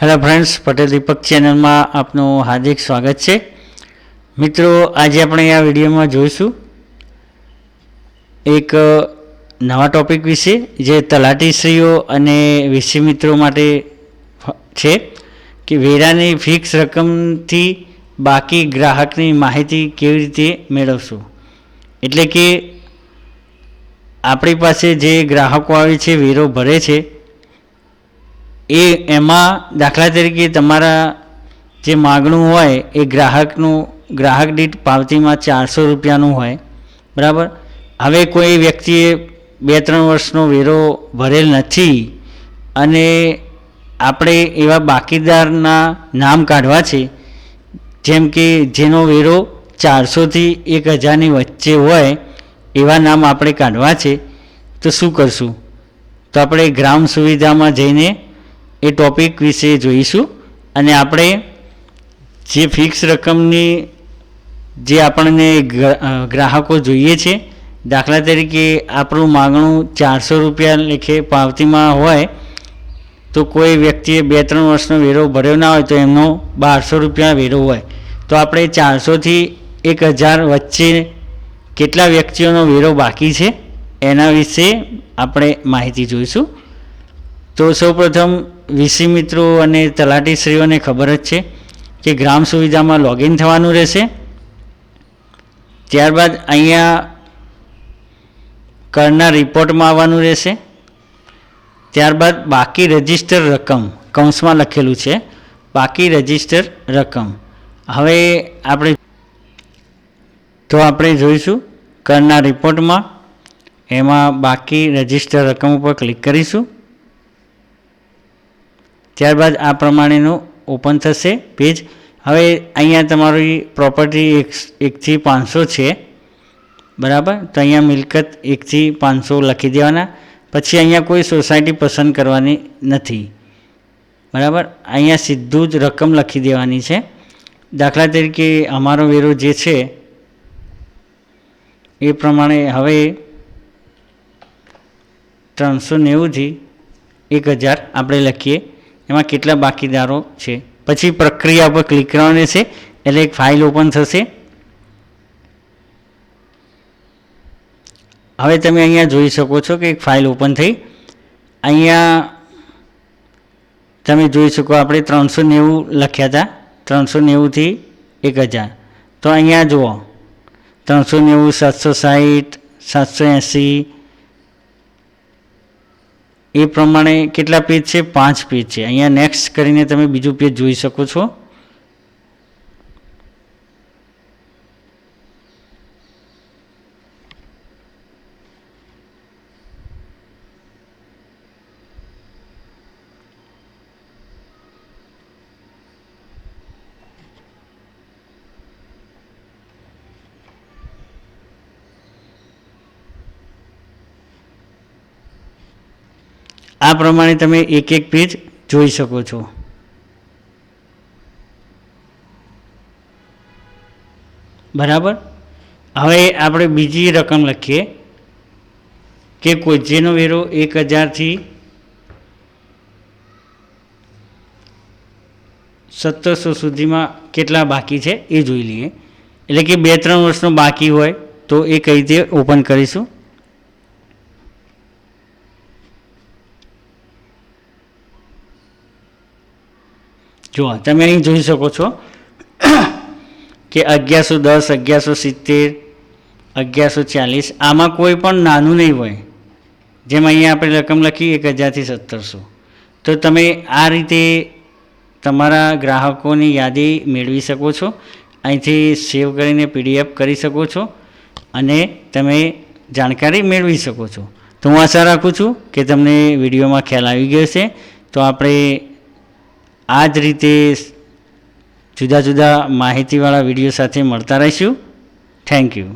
Hello friends Patel દીપક ચેનલમાં આપનું હાર્દિક સ્વાગત છે. મિત્રો, આજે આપણે આ વિડીયોમાં જોઈશું એક નવા ટોપિક વિશે જે તલાટીશ્રીઓ અને વીસી મિત્રો માટે છે કે વેરાની ફિક્સ રકમથી બાકી ગ્રાહકની માહિતી કેવી રીતે મેળવશું. એટલે કે આપણી પાસે જે ગ્રાહકો આવે છે, વેરો ભરે છે એ એમાં દાખલા તરીકે તમારા જે માગણું હોય એ ગ્રાહકનું, ગ્રાહક દીઠ પાવતીમાં ચારસો રૂપિયાનું હોય, બરાબર? હવે કોઈ વ્યક્તિએ બે ત્રણ વર્ષનો વેરો ભરેલ નથી અને આપણે એવા બાકીદારના નામ કાઢવા છે, જેમ કે જેનો વેરો ચારસોથી એક હજારની વચ્ચે હોય, એવા નામ આપણે કાઢવા છે, તો શું કરશું? તો આપણે ગ્રામ સુવિધામાં જઈને એ ટોપિક વિશે જોઈશું અને આપણે જે ફિક્સ રકમની જે આપણને ગ્રાહકો જોઈએ છે, દાખલા તરીકે આપણું માગણું ચારસો રૂપિયા લેખે પાવતીમાં હોય, તો કોઈ વ્યક્તિએ બે ત્રણ વર્ષનો વેરો ભર્યો ના હોય તો એમનો બારસો રૂપિયા વેરો હોય. તો આપણે ચારસોથી એક હજાર વચ્ચે કેટલા વ્યક્તિઓનો વેરો બાકી છે, એના વિશે આપણે માહિતી જોઈશું. તો સૌપ્રથમ વીસી મિત્રો અને તલાટીશ્રીઓને ખબર જ છે કે ગ્રામ સુવિધામાં લોગિન થવાનું રહેશે. ત્યારબાદ અહીંયા કરના રિપોર્ટમાં આવવાનું રહેશે. ત્યારબાદ બાકી રજિસ્ટર રકમ, કૌંસમાં લખેલું છે, બાકી રજિસ્ટર રકમ. હવે આપણે તો આપણે જોઈશું કરના રિપોર્ટમાં. એમાં બાકી રજિસ્ટર રકમ ઉપર ક્લિક કરીશું. ત્યારબાદ આ પ્રમાણેનું ઓપન થશે પેજ હવે અહીંયા તમારી પ્રોપર્ટી એક, એકથી પાંચસો છે. બરાબર? તો અહીંયા મિલકત એકથી પાંચસો લખી દેવાના. પછી અહીંયા કોઈ સોસાયટી પસંદ કરવાની નથી. બરાબર? અહીંયા સીધું જ રકમ લખી દેવાની છે. દાખલા તરીકે અમારો વેરો જે છે, એ પ્રમાણે હવે ત્રણસો નેવુંથી એક હજાર આપણે લખીએ. એમાં કેટલા બાકીદારો છે? પછી પ્રક્રિયા પર ક્લિક કરવાની છે એટલે એક ફાઇલ ઓપન થશે. હવે તમે અહીંયા જોઈ શકો છો કે એક ફાઇલ ઓપન થઈ. અહીંયા તમે જોઈ શકો આપણે ત્રણસો નેવું લખ્યા હતા. ત્રણસો નેવુંથી એક હજાર. તો અહીંયા જુઓ. ત્રણસો નેવું, સાતસો સાઠ સાતસો એંસી એ પ્રમાણે કેટલા પેજ છે? પાંચ પેજ છે. અહીંયા નેક્સ્ટ કરીને તમે બીજું પેજ જોઈ શકો છો. આ પ્રમાણે તમે એક એક પેજ જોઈ શકો છો. બરાબર? હવે આપણે બીજી રકમ લખીએ કે કોઈ જેનો વેરો એક હજારથી સત્તરસો સુધીમાં કેટલા બાકી છે એ જોઈ લઈએ. એટલે કે બે ત્રણ વર્ષનો બાકી હોય તો એ કઈ રીતે ઓપન કરીશું? જુઓ, તમે અહીં જોઈ શકો છો કે અગિયારસો દસ, અગિયારસો સિત્તેર, અગિયારસો ચાલીસ, આમાં કોઈ પણ નાનું નહીં હોય. જેમ અહીંયા આપણે રકમ લખી, એક હજારથી સત્તરસો. તો તમે આ રીતે તમારા ગ્રાહકોની યાદી મેળવી શકો છો. અહીંથી સેવ કરીને પીડીએફ કરી શકો છો અને તમે જાણકારી મેળવી શકો છો. તો હું આશા રાખું છું કે તમને વિડીયોમાં ખ્યાલ આવી ગયો છે તો આપણે આ જ રીતે જુદા જુદા માહિતીવાળા વીડિયો સાથે મળતા રહીશું. Thank you